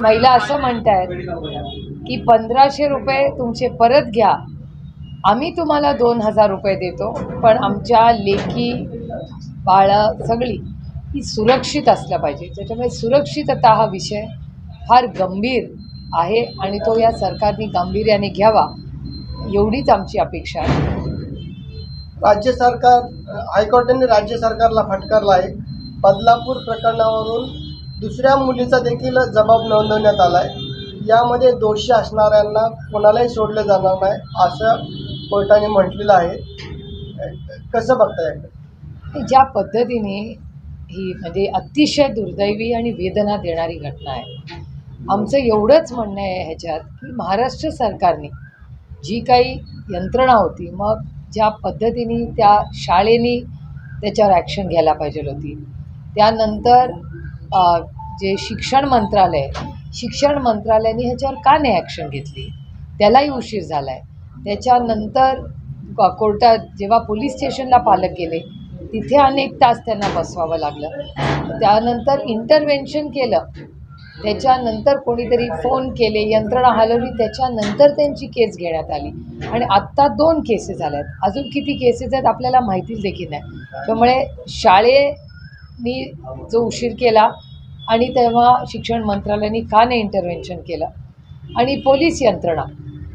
महिला असं म्हणतायत की पंधराशे रुपये तुमचे परत घ्या. आम्ही तुम्हाला दोन हजार रुपये देतो पण आमच्या लेखी बाळं सगळी ही सुरक्षित असल्या पाहिजे. त्याच्यामुळे सुरक्षितता हा विषय फार गंभीर आहे आणि तो या सरकारने गांभीर्याने घ्यावा एवढीच आमची अपेक्षा आहे. राज्य सरकार हायकोर्टाने राज्य सरकारला फटकारला आहे. बदलापूर प्रकरणावरून दुसऱ्या मुलीचा देखील जबाब नोंदवण्यात आला आहे यामध्ये दोषी असणाऱ्यांना कोणालाही सोडलं जाणार नाही असं कोर्टाने म्हटलेलं आहे. कसं बघता याकडे? ज्या पद्धतीने ही म्हणजे अतिशय दुर्दैवी आणि वेदना देणारी घटना आहे. आमचं एवढंच म्हणणं आहे ह्याच्यात की महाराष्ट्र सरकारने जी काही यंत्रणा होती मग ज्या पद्धतीने त्या शाळेने त्याच्यावर ॲक्शन घ्यायला पाहिजे होती. त्यानंतर जे शिक्षण मंत्रालय शिक्षण मंत्रालयाने ह्याच्यावर का नाही ॲक्शन घेतली? त्यालाही उशीर झाला आहे त्याच्यानंतर कोर्टात जेव्हा पोलीस स्टेशनला पालक गेले तिथे अनेक तास त्यांना बसवावं लागलं. त्यानंतर इंटरव्हेन्शन केलं. त्याच्यानंतर कोणीतरी फोन केले यंत्रणा हलवली त्याच्यानंतर त्यांची केस घेण्यात आली. आणि आत्ता दोन केसेस आल्या आहेत अजून किती केसेस आहेत आपल्याला माहितीच देखील नाही. त्यामुळे शाळेनी जो उशीर केला आणि तेव्हा शिक्षण मंत्रालयाने का नाही इंटरव्हेन्शन केलं? आणि पोलीस यंत्रणा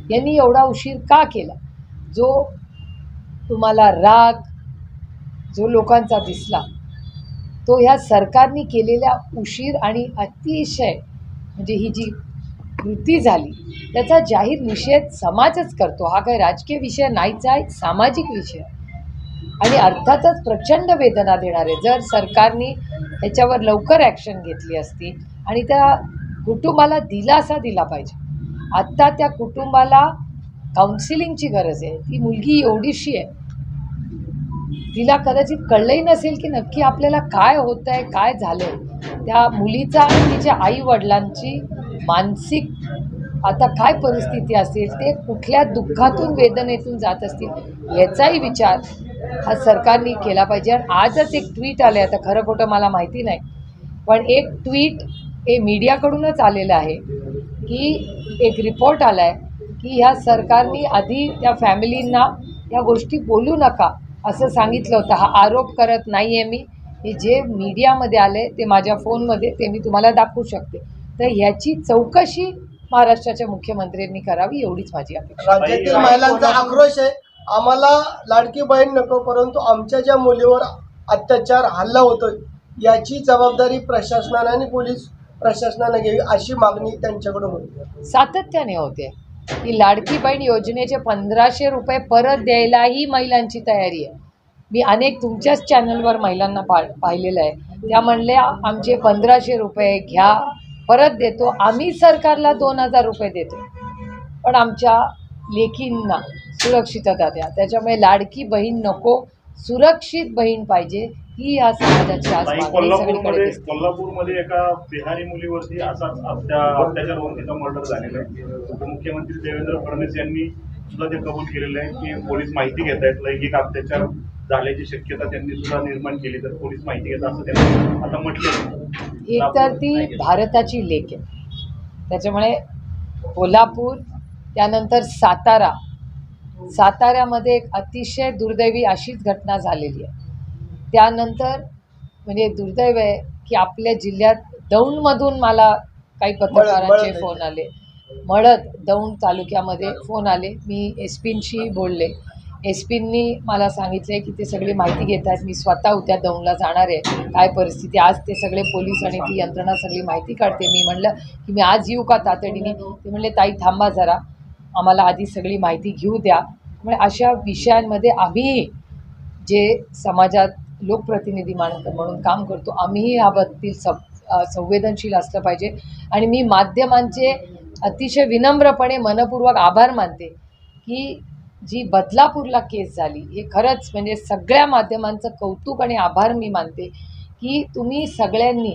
यांनी एवढा उशीर का केला? जो तुम्हाला राग जो लोकांचा दिसला तो ह्या सरकारने केलेल्या उशीर आणि अतिशय म्हणजे ही जी कृती झाली त्याचा जाहीर निषेध समाजच करतो. हा काही राजकीय विषय नाहीच आहे सामाजिक विषय आहे. आणि अर्थातच प्रचंड वेदना देणारे जर सरकारने याच्यावर लवकर ॲक्शन घेतली असती आणि त्या कुटुंबाला दिलासा दिला पाहिजे. आत्ता त्या कुटुंबाला काउन्सिलिंगची गरज आहे. ती मुलगी एवढीशी आहे. तिला कदाचित कळलंही नसेल की नक्की आपल्याला काय होतं आहे काय झालं आहे त्या मुलीचा आणि तिच्या आई वडिलांची मानसिक आता काय परिस्थिती असेल ते कुठल्या दुःखातून वेदनेतून जात असतील याचाही विचार हा सरकारने केला पाहिजे. आणि आजच एक ट्विट आलं आहे आता खरं खोटं मला माहिती नाही. पण एक ट्विट हे मीडियाकडूनच आलेलं आहे की एक रिपोर्ट आला आहे की ह्या सरकारने आधी त्या फॅमिलींना या गोष्टी बोलू नका असं सांगितलं होतं. हा आरोप करत नाही आहे मी. हे जे मीडियामध्ये आले ते माझ्या फोनमध्ये ते मी तुम्हाला दाखवू शकते. तर ह्याची चौकशी महाराष्ट्राच्या मुख्यमंत्र्यांनी करावी एवढीच माझी अपेक्षा. राज्यातील महिलांचा आक्रोश आहे. आम्हाला लाडकी बहीण नको परंतु आमच्या ज्या मुलीवर अत्याचार हल्ला होतोय याची जबाबदारी प्रशासनाने आणि पोलीस प्रशासनाने घ्यावी अशी मागणी त्यांच्याकडून होती. सातत्याने होते. की लाडकी बहीण योजनेचे पंधराशे रुपये परत द्यायलाही महिलांची तयारी आहे. मी अनेक तुमच्याच चॅनलवर महिलांना पा पाहिलेलं आहे. त्या म्हणल्या आमचे पंधराशे रुपये घ्या परत देतो. आम्ही सरकारला दोन हजार रुपये देतो पण आमच्या लेखींना सुरक्षितता द्या. त्याच्यामुळे लाडकी बहीण नको सुरक्षित बहीण पाहिजे ही या समाजाची आज कोल्हापूरमध्ये कोल्हापूरमध्ये एका बिहारी मुलीवरती असाच अत्या अत्याचार होऊन तिचा मर्डर झालेला आहे. उपमुख्यमंत्री देवेंद्र फडणवीस यांनी सुद्धा ते कबूल केलेलं आहे की पोलीस माहिती घेत आहेत लैंगिक अत्याचार झाल्याची शक्यता त्यांनी सुद्धा निर्माण केली तर पोलीस माहिती घेतात असं त्यांनी आता म्हटलं एक तर ती भारताची लेक आहे. त्याच्यामुळे कोल्हापूर त्यानंतर सातारा साताऱ्यामध्ये एक अतिशय दुर्दैवी अशीच घटना झालेली आहे. त्यानंतर म्हणजे दुर्दैव आहे की आपल्या जिल्ह्यात दौंडमधून मला काही पत्रकारांचे. फोन आले. मळद दौंड तालुक्यामध्ये फोन आले. मी एस पींशी बोलले. एस पींनी मला सांगितलं की ते सगळी माहिती घेत आहेत. मी स्वतः उद्या दौंडला जाणार आहे. काय परिस्थिती? आज ते सगळे पोलीस आणि ती यंत्रणा सगळी माहिती काढते. मी म्हणलं की मी आज येऊ का तातडीने? ते म्हणले ताई थांबा जरा. आम्हाला आधी सगळी माहिती घेऊ द्या. म्हणजे अशा विषयांमध्ये आम्ही जे समाजात लोकप्रतिनिधी मान म्हणून काम करतो आम्हीही याबद्दल सं संवेदनशील असलं पाहिजे. आणि मी माध्यमांचे अतिशय विनम्रपणे मनपूर्वक आभार मानते की जी बदलापूरला केस झाली हे खरंच म्हणजे सगळ्या माध्यमांचं कौतुक आणि आभार मी मानते की तुम्ही सगळ्यांनी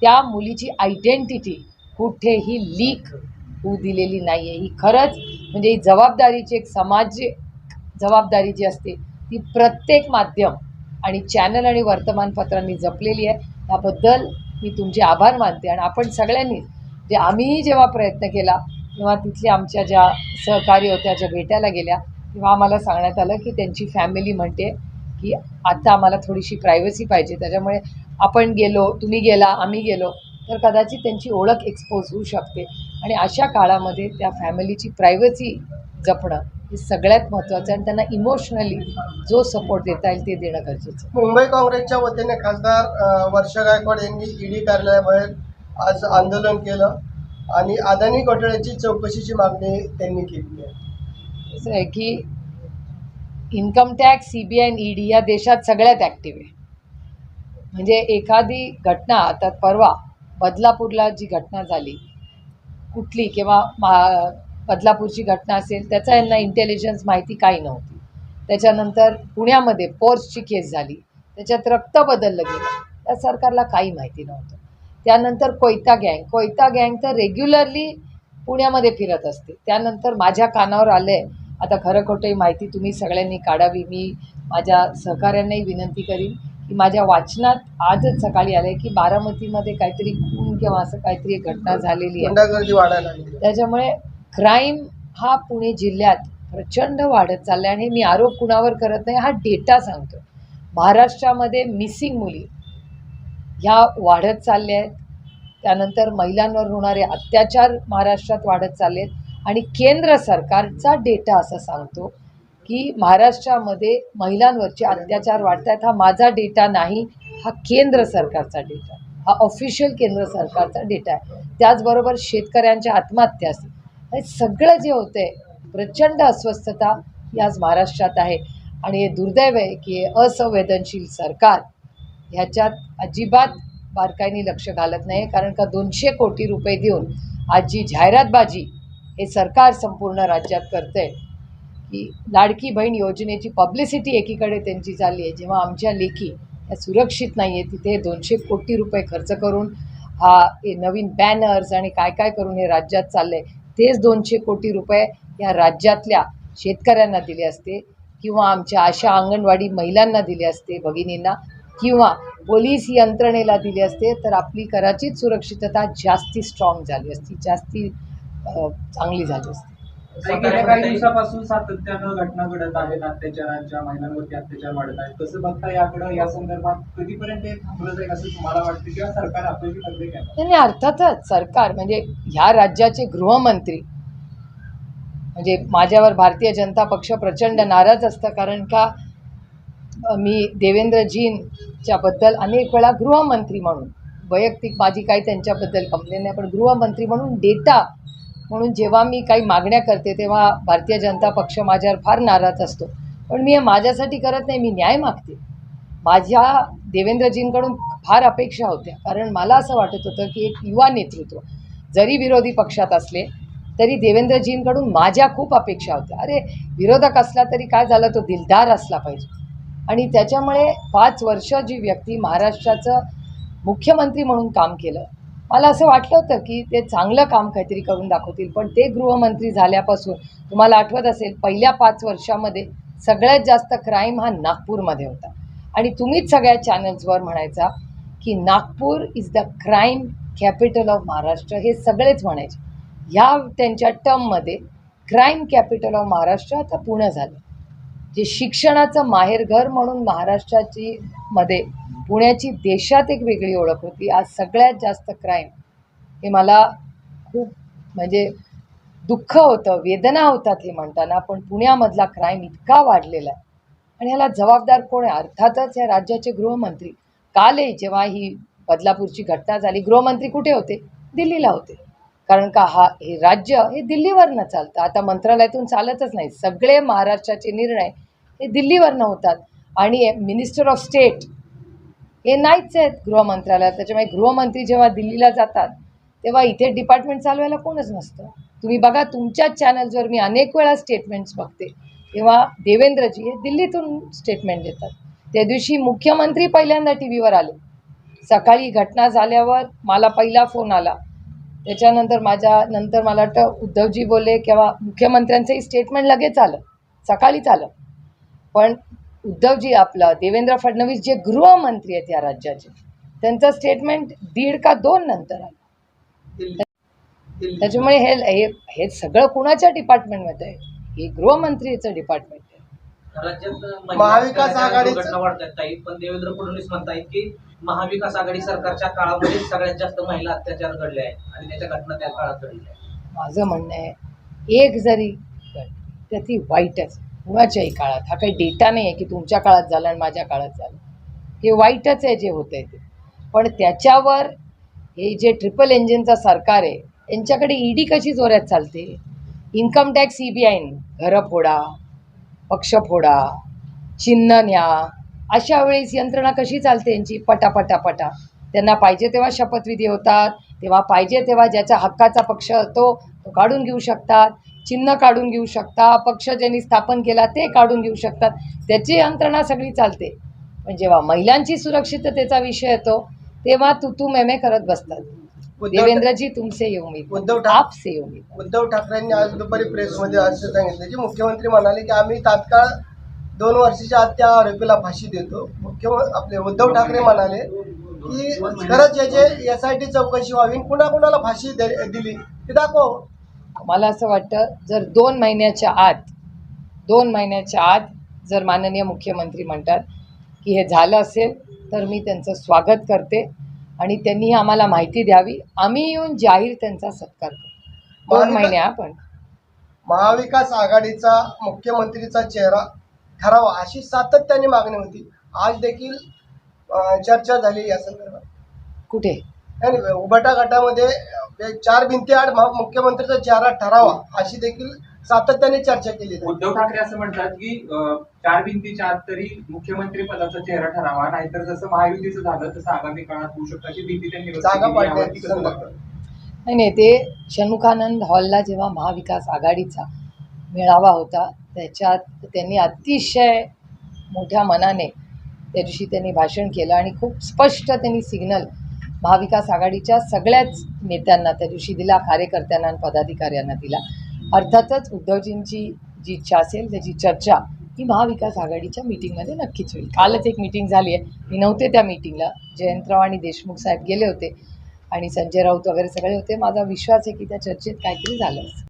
त्या मुलीची आयडेंटिटी कुठेही लीक होऊ दिलेली नाही आहे ही खरंच म्हणजे ही जबाबदारीची एक समाज जबाबदारी जी असते ती प्रत्येक माध्यम आणि चॅनल आणि वर्तमानपत्रांनी जपलेली आहे. त्याबद्दल मी तुमचे आभार मानते आणि आपण सगळ्यांनी जे आम्हीही जेव्हा प्रयत्न केला तेव्हा तिथल्या आमच्या ज्या सहकारी होत्या ज्या भेटायला गेल्या तेव्हा आम्हाला सांगण्यात आलं की त्यांची फॅमिली म्हणते की आता आम्हाला थोडीशी प्रायव्हसी पाहिजे. त्याच्यामुळे आपण गेलो तुम्ही गेला आम्ही गेलो तर कदाचित त्यांची ओळख एक्सपोज होऊ शकते. आणि अशा काळामध्ये त्या फॅमिलीची प्रायव्हसी जपणं हे सगळ्यात महत्त्वाचं आहे आणि त्यांना इमोशनली जो सपोर्ट देता येईल ते देणं गरजेचं मुंबई काँग्रेसच्या वतीने खासदार वर्षा गायकवाड यांनी ईडी कार्यालयाबाहेर आज आंदोलन केलं आणि अदानी घोटाळ्याची चौकशीची मागणी त्यांनी केली आहे. असं आहे की income tax C B I आणि ईडी या देशात सगळ्यात ॲक्टिव्ह आहे. म्हणजे एखादी घटना आता परवा बदलापूरला जी घटना झाली कुठली किंवा मा बदलापूरची घटना असेल त्याचा यांना इंटेलिजन्स माहिती काही नव्हती. त्याच्यानंतर पुण्यामध्ये पोर्सची केस झाली. त्याच्यात रक्त बदललं गेलं. त्या सरकारला काही माहिती नव्हतं. त्यानंतर कोयता गँग. कोयता गँग तर रेग्युलरली पुण्यामध्ये फिरत असते. त्यानंतर माझ्या कानावर आलं आहे आता खरं खोटं माहिती तुम्ही सगळ्यांनी काढावी. मी माझ्या सहकाऱ्यांनाही विनंती करीन. की माझ्या वाचनात आजच सकाळी आलं आहे की बारामतीमध्ये काहीतरी खून किंवा असं काहीतरी घटना झालेली आहे. त्याच्यामुळे क्राईम हा पुणे जिल्ह्यात प्रचंड वाढत चालला आहे आणि मी आरोप कुणावर करत नाही हा डेटा सांगतो महाराष्ट्रामध्ये मिसिंग मुली ह्या वाढत चालल्या आहेत. त्यानंतर महिलांवर होणारे अत्याचार महाराष्ट्रात वाढत चालले आहेत आणि केंद्र सरकारचा डेटा असं सांगतो की महाराष्ट्रामध्ये महिलांवरचे अत्याचार वाढत आहेत हा माझा डेटा नाही हा केंद्र सरकारचा डेटा हा ऑफिशियल केंद्र सरकारचा डेटा आहे. त्याचबरोबर शेतकऱ्यांच्या आत्महत्या असतील. हे सगळं जे होतं आहे प्रचंड अस्वस्थता ही आज महाराष्ट्रात आहे. आणि हे दुर्दैव आहे की हे असंवेदनशील सरकार ह्याच्यात अजिबात बारकाईने लक्ष घालत नाही कारण का दोनशे कोटी रुपये देऊन आज जी जाहिरातबाजी हे सरकार संपूर्ण राज्यात करतं आहे की लाडकी बहीण योजनेची पब्लिसिटी एकीकडे त्यांची चालली आहे. जेव्हा आमच्या लेखी या सुरक्षित नाही आहे तिथे दोनशे कोटी रुपये खर्च करून हा हे नवीन बॅनर्स आणि काय काय करून हे राज्यात चाललं आहे तेच दोनशे कोटी रुपये या राज्यातल्या शेतकऱ्यांना दिले असते किंवा आमच्या आशा अंगणवाडी महिलांना दिले असते भगिनींना किंवा पोलीस यंत्रणेला दिले असते तर आपली कदाचित सुरक्षितता जास्ती स्ट्रॉंग झाली असती जास्ती चांगली झाली असती. गेल्या काही दिवसापासून सातत्यानं घटना घडत आहेत अत्याचारांच्या महिलांवरती अत्याचार वाढत आहेत. कसं बघता याकडं या संदर्भात कधीपर्यंत हे थांबलं जाईल असं तुम्हाला वाटतं किंवा सरकार आपल्याशी करते काय नाही नाही, अर्थातच सरकार म्हणजे ह्या राज्याचे गृहमंत्री म्हणजे माझ्यावर भारतीय जनता पक्ष प्रचंड नाराज असतं. कारण का? मी देवेंद्रजींच्याबद्दल अनेक वेळा गृहमंत्री म्हणून वैयक्तिक माझी काही त्यांच्याबद्दल कंप्लेन नाही पण गृहमंत्री म्हणून डेटा म्हणून जेव्हा मी काही मागण्या करते तेव्हा भारतीय जनता पक्ष माझ्यावर फार नाराज असतो. पण मी हे माझ्यासाठी करत नाही मी न्याय मागते. माझ्या देवेंद्रजींकडून फार अपेक्षा होत्या. कारण मला असं वाटत होतं की एक युवा नेतृत्व जरी विरोधी पक्षात असले तरी देवेंद्रजींकडून माझ्या खूप अपेक्षा होत्या. अरे विरोधक असला तरी काय झालं? तो दिलदार असला पाहिजे. आणि त्याच्यामुळे पाच वर्ष जी व्यक्ती महाराष्ट्राचं मुख्यमंत्री म्हणून काम केलं मला असं वाटलं होतं की ते चांगलं काम काहीतरी करून दाखवतील पण ते गृहमंत्री झाल्यापासून तुम्हाला आठवत असेल पहिल्या पाच वर्षामध्ये सगळ्यात जास्त क्राईम हा नागपूरमध्ये होता. आणि तुम्हीच सगळ्या चॅनल्सवर म्हणायचा की Nagpur is the crime capital of Maharashtra हे सगळेच म्हणायचे. ह्या त्यांच्या टर्ममध्ये क्राईम कॅपिटल ऑफ महाराष्ट्र आता पुणं झालं. जे शिक्षणाचं माहेरघर म्हणून महाराष्ट्राची मध्ये पुण्याची देशात एक वेगळी ओळख होती. आज सगळ्यात जास्त क्राईम हे मला खूप म्हणजे दुःख होतं वेदना होतात हे म्हणताना पण पुण्यामधला क्राईम इतका वाढलेला आहे. आणि ह्याला जबाबदार कोण आहे? अर्थातच या राज्याचे गृहमंत्री. काले जेव्हा ही बदलापूरची घटना झाली गृहमंत्री कुठे होते? दिल्लीला होते. कारण का हा हे राज्य हे दिल्लीवरनं चालतं. आता मंत्रालयातून चालतच नाही. सगळे महाराष्ट्राचे निर्णय हे दिल्लीवरनं होतात आणि मिनिस्टर ऑफ स्टेट हे नाहीच आहेत गृहमंत्रालयात त्याच्यामुळे गृहमंत्री जेव्हा दिल्लीला जातात तेव्हा इथे डिपार्टमेंट चालवायला कोणच नसतं. तुम्ही बघा तुमच्याच चॅनल्सवर मी अनेक वेळा स्टेटमेंट्स बघते. तेव्हा देवेंद्रजी हे दिल्लीतून स्टेटमेंट देतात. त्या दिवशी मुख्यमंत्री पहिल्यांदा टी व्हीवर आले. सकाळी घटना झाल्यावर मला पहिला फोन आला. त्याच्यानंतर माझ्या नंतर मला वाटतं उद्धवजी बोलले किंवा मुख्यमंत्र्यांचंही स्टेटमेंट लगेच आलं. सकाळीच आलं. पण उद्धवजी आपलं देवेंद्र फडणवीस जे गृहमंत्री आहेत या राज्याचे त्यांचं स्टेटमेंट दीड का दोन नंतर आलं. त्याच्यामुळे हे हे सगळं कुणाच्या डिपार्टमेंटमध्ये आहे? हे गृहमंत्रीचं डिपार्टमेंट आहे. राज्यात महाविकास आघाडीचं- घटना वाढतात ताई. पण देवेंद्र फडणवीस म्हणतायत की महाविकास आघाडी सरकारच्या काळामध्ये सगळ्यात जास्त महिला अत्याचार घडले आहेत आणि त्याच्या घटना त्या काळात घडल्या आहेत. माझं म्हणणं आहे एक जरी तर ती वाईटच कुणाच्याही काळात. हा काही डेटा नाही आहे की तुमच्या काळात झालं आणि माझ्या काळात झालं. हे वाईटच आहे जे होतं आहे ते. पण त्याच्यावर हे जे ट्रिपल इंजिनचं सरकार आहे यांच्याकडे ईडी कशी जोऱ्यात चालते? इन्कम टॅक्स ई बी आयन घरं फोडा पक्ष फोडा चिन्ह न्या अशा वेळेस यंत्रणा कशी चालते यांची? पटा पटा पटा. त्यांना पाहिजे तेव्हा शपथविधी होतात तेव्हा पाहिजे तेव्हा ज्याचा हक्काचा पक्ष असतो तो काढून घेऊ शकतात चिन्ह काढून घेऊ शकता पक्ष ज्यांनी स्थापन केला ते काढून घेऊ शकतात. त्याची यंत्रणा सगळी चालते. पण जेव्हा महिलांची सुरक्षिततेचा विषय येतो तेव्हा तू तू मेमे करत बसतात. देवेंद्रजी तुमसे ये उम्मीद उद्धव ठाकरे- आप से ये उम्मीद उद्धव ठाकरेंनी आज दुपारी प्रेसमध्ये असं सांगितलं की मुख्यमंत्री म्हणाले की आम्ही तात्काळ दोन वर्षाच्या आत त्या आरोपीला फाशी देतो. मुख्यमंत्री आपले उद्धव ठाकरे म्हणाले की खरंच याचे एस आय टी चौकशी व्हावी कुणा कुणाला फाशी दिली ते दाखव. मला असं वाटतं जर दोन महिन्याच्या आत दोन महिन्याच्या आत जर माननीय मुख्यमंत्री म्हणतात की हे झालं असेल तर मी त्यांचं स्वागत करते आणि त्यांनी आम्हाला माहिती द्यावी. आम्ही येऊन जाहीर त्यांचा सत्कार करू. दोन महाविका- महिन्या पण. महाविकास आघाडीचा मुख्यमंत्रीचा चेहरा ठरावा अशी सातत्याने मागणी होती. आज देखील अं, चर्चा झाली या संदर्भात कुठे नाही, गटामध्ये अं, चार भिंती आड महा- मुख्यमंत्रीचा चेहरा ठरावा अशी देखील सातत्याने चर्चा केली जाते उद्धव ठाकरे असं म्हणतात की अं, चार भिंतीच्या आत तरी मुख्यमंत्री पदाचा चेहरा ठरावा नाहीतर जसं महायुतीचं झालं तसं आगामी काळात होऊ शकतं अशी भीती त्यांनी व्यक्त जागा केली. पाडण्याची कसं? नाही नाही ते शनुखानंद हॉलला जेव्हा महाविकास आघाडीचा मेळावा होता त्याच्यात त्यांनी अतिशय मोठ्या मनाने त्या दिवशी त्यांनी भाषण केलं आणि खूप स्पष्ट त्यांनी सिग्नल महाविकास आघाडीच्या सगळ्याच नेत्यांना त्या दिवशी दिला कार्यकर्त्यांना आणि पदाधिकाऱ्यांना दिला. अर्थातच उद्धवजींची जी इच्छा असेल त्याची चर्चा ही महाविकास आघाडीच्या मीटिंगमध्ये नक्कीच होईल. कालच एक मीटिंग झाली आहे. मी नव्हते त्या मीटिंगला जयंतराव आणि देशमुख साहेब गेले होते आणि संजय राऊत वगैरे सगळे होते. माझा विश्वास आहे की त्या चर्चेत काहीतरी झालं असेल.